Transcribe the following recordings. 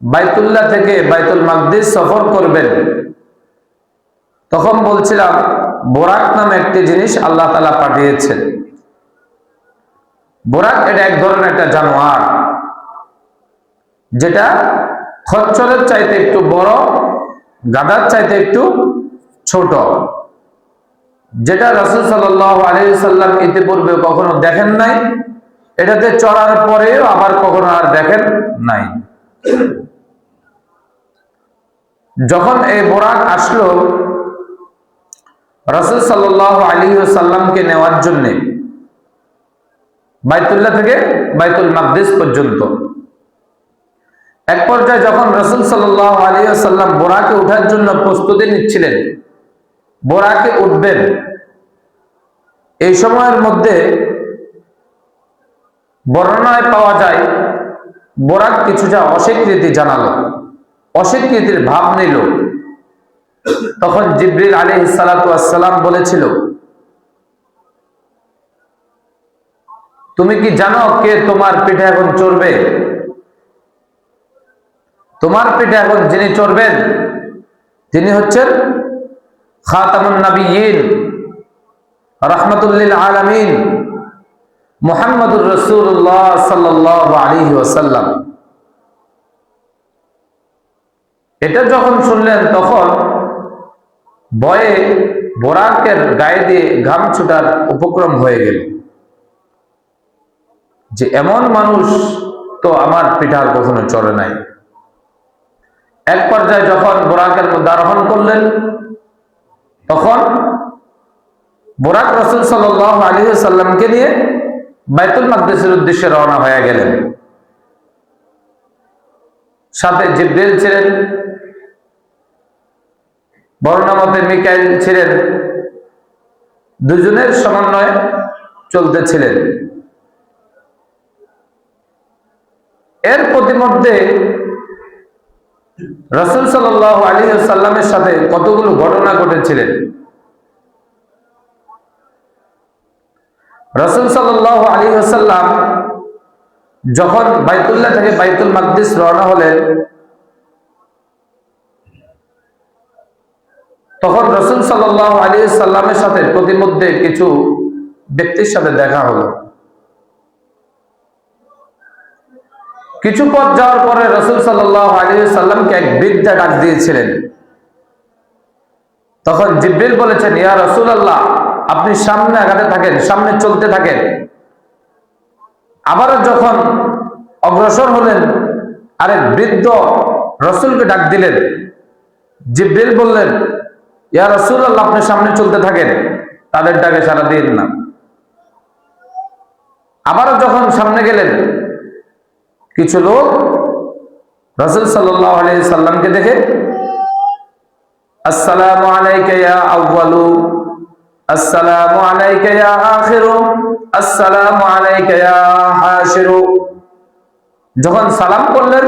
বাইতুল্লাহ থেকে বাইতুল মাকদিস সফর করবেন। তখন বলছিলাম, বোরাক নামে একটি জিনিস আল্লাহ তালা পাঠিয়েছেন। বোরাক এটা এক ধরনের একটা জানোয়ার, যেটা খচ্চরের চাইতে একটু বড়, গাদার চাইতে একটু ছোট, যেটা রসুল সাল্লাম ইতিপূর্বে কখনো দেখেন নাই। এটাতে চড়ার পরেও আবার কখনো আর দেখেন নাই। যখন এই বোরাক আসলো, রসুল সাল্লাহ আলী সাল্লামকে নেওয়ার জন্যে, বাইতুল্লাহ থেকে বাইতুল মাকদিস পর্যন্ত। এক পর্যায়ে যখন রসুল সাল্লাহ আলী সাল্লাম বোরাকে উঠার জন্য প্রস্তুতি নিচ্ছিলেন, বোরাকে উঠবেন, এই সময়ের মধ্যে বর্ণনায় পাওয়া যায়, বোরাক কিছুটা অস্বীকৃতি জানালো। অস্বীকৃতির ভাব নিল। তখন জিব্রিল আলী সালাতাম বলেছিল, তুমি কি জানো কে তোমার পিঠে এখন চড়বে? তোমার পিঠে এখন যিনি চড়বেন তিনি হচ্ছেন খাতামুন নবীন রহমতুল্লিল আলমিন, মোহাম্মদুর রসুল্লাহ সাল্লাহ আলী ওসাল্লাম এটা যখন শুনলেন, তখন ভয়ে বোরাকের গায়ে দিয়ে ঘাম ছুটার উপক্রম হয়ে গেল। যে এমন মানুষ তো আমার পিঠার কখনো চলে নাই। এক পর্যায়ে যখন বোরাকের মধ্যে আরোহণ করলেন, তখন বোরাক রসুল সাল আলী সাল্লামকে নিয়ে বাইতুল মাকদেশের উদ্দেশ্যে রওনা হয়ে গেলেন। সাথে জিব্রেল ছিলেন, বর্ণামতে মিকাইল ছিলেন, দুজনের সমন্বয়ে চলতেছিলেন। এর প্রতিমধ্যে রসুল সাল আলী সাল্লামের সাথে কতগুলো ঘটনা ঘটেছিলেন? রসুল সাল আলী সাল্লাম যখন বাইতুল্লাহ থেকে বাইতুল মাকদিস রওনা হলেন, তখন রসুল সাল আলী সাল্লামের সাথে প্রতিমধ্যে কিছু ব্যক্তির সাথে দেখা হলো। কিছু পথ যাওয়ার পরে রসুল সাল্লাহ আলী সাল্লামকে এক বৃদ্ধা ডাক দিয়েছিলেন। তখন জিব্রিল বলেছেন, ইয়া রসুল আল্লাহ আপনি সামনে আগাতে থাকেন, সামনে চলতে থাকেন। আবারও যখন অগ্রসর হলেন আরেক বৃদ্ধ রসুলকে ডাক দিলেন। জিব্রিল বললেন, ইয়া রসুল আল্লাহ আপনি সামনে চলতে থাকেন। তাদের ডাকে সারা দিন না। আবারও যখন সামনে গেলেন, কিছু লোক রসুল সাল্লাহ সাল্লামকে দেখে, আসসালামু আলাইকা আউয়ালু। আসসালামু আলাইকা ইয়া আখিরু, আসসালামু আলাইকা ইয়া হাশিরু। যখন সালাম করলেন,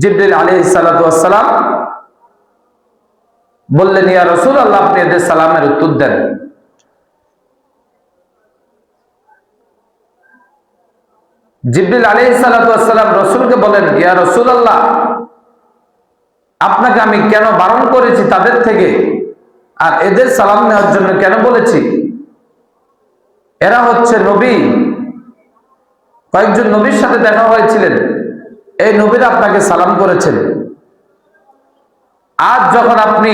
জিবরিল আলাইহিস সালাতু ওয়াসসালাম বললেন, ইয়া রাসূল আল্লাহ আপনি এদের সালামের উত্তর দেন। জিবরিল আলাইহিস সালাতু ওয়াসসালাম রাসূলকে বলেন, ইয়া আল্লাহ আপনাকে আমি কেন বারণ করেছি তাদের থেকে? আর এদের সালাম নেওয়ার জন্য কেন বলেছি? এরা হচ্ছে নবী। কয়েকজন নবীর সাথে দেখা হয়েছিলেন। এই নবীরা আপনাকে সালাম করেছেন। আজ যখন আপনি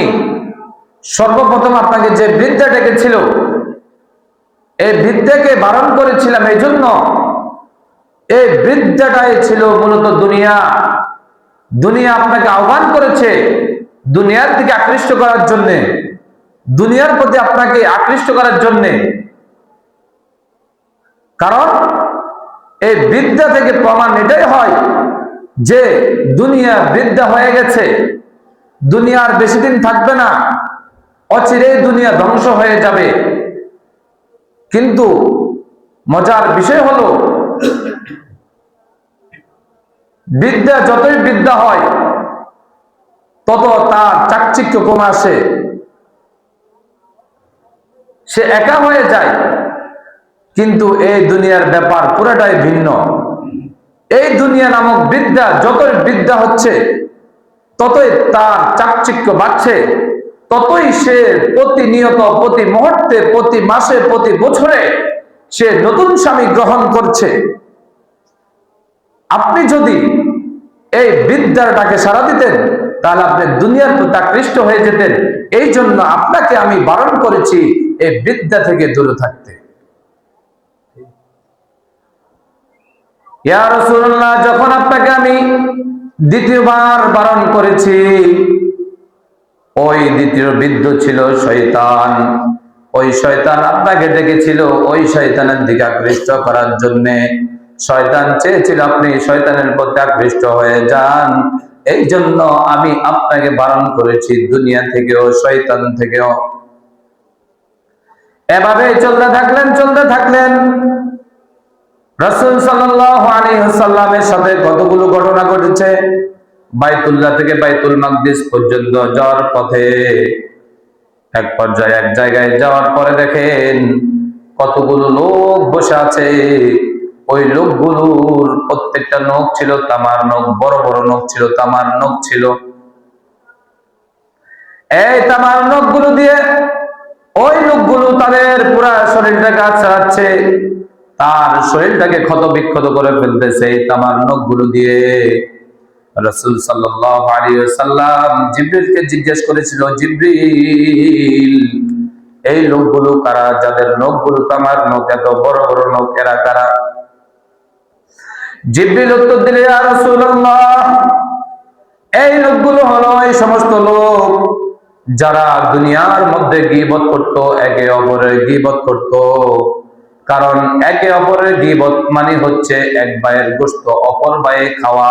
সর্বপ্রথম আপনাকে যে বৃদ্ধা ডেকেছিল, এই বৃদ্ধাকে বারণ করেছিলাম এই জন্য এই বৃদ্ধাটাই ছিল মূলত দুনিয়া। দুনিয়া আপনাকে আহ্বান করেছে দুনিয়ার দিকে আকৃষ্ট করার জন্যে। দুনিয়ার প্রতি আপনাকে আকৃষ্ট করার জন্যে। কারণ এই বিদ্যা থেকে প্রমাণ এটাই হয় যে দুনিয়া বিদ্যা হয়ে গেছে দুনিয়ার বেশি দিন থাকবে না অচিরে দুনিয়া ধ্বংস হয়ে যাবে। কিন্তু মজার বিষয় হলো, বিদ্যা যতই বিদ্যা হয়, তত তার চাকচিক্য কমে আসে। সে একা হয়ে যায়, কিন্তু এই দুনিয়ার ব্যাপার পুরোটাই ভিন্ন। এই দুনিয়া নামক বিদ্যা যতই বিদ্যা হচ্ছে, ততই তার চাকচিক্য বাড়ছে, ততই সে প্রতিনিয়ত, প্রতি মুহূর্তে, প্রতি মাসে, প্রতি বছরে সে নতুন স্বামী গ্রহণ করছে। আপনি যদি এই বিদ্যাটাকে সারা দিতেন, তাহলে আপনি দুনিয়ার প্রতি আকৃষ্ট হয়ে যেতেন। এই জন্য আপনাকে আমি বারণ করেছি এই বিদ্যা থেকে দূরে থাকতে। যখন আপনাকে আমি দ্বিতীয়বার বারণ করেছি, ওই দ্বিতীয় বিদ্য ছিল শয়তান। ওই শয়তান আপনাকে ডেকেছিল, ওই শয়তানের দিকে আকৃষ্ট করার জন্য। শয়তান চেয়েছিল আপনি শয়তানের প্রতি আকৃষ্ট হয়ে যান। এই জন্য আমি আপনাকে বারণ করেছি, দুনিয়া থেকেও, শয়তান থেকেও। এভাবে চলতে থাকলেন চলতে থাকলেন। রসুল সাল্লামের সাথে কতগুলো ঘটনা ঘটেছে? বাইতুল্লাহ থেকে বাইতুল মাকদিস পর্যন্ত যাওয়ার পথে এক পর্যায়ে এক জায়গায় যাওয়ার পরে দেখেন কতগুলো লোক বসে আছে। ওই লোকগুলোর প্রত্যেকটা নখ ছিল তামার নখ, বড় বড় নখ ছিল, তামার নখ ছিল। এই তামার নখগুলো দিয়ে ওই তাদের পুরা শরীরটাকে আছড়াচ্ছে, তার শরীরটাকে ক্ষত বিক্ষত করে ফেলতেছে তামার নখগুলো দিয়ে। রসুল ওয়াসাল্লাম জিবরিলকে জিজ্ঞেস করেছিল, জিবরিল, এই লোকগুলো কারা? যাদের নখগুলো তামার নখ, এত বড় বড় নখ, এরা কারা? জিবরিল উত্তর দিলে রাসূলুল্লাহ, এই লোকগুলো হলো এই সমস্ত লোক যারা দুনিয়ার মধ্যে গিবত করত, একে অপরের গিবত করত। কারণ একে অপরের গিবত মানে হচ্ছে এক ভাইয়ের গোস্ত অপর ভাইয়ে খাওয়া।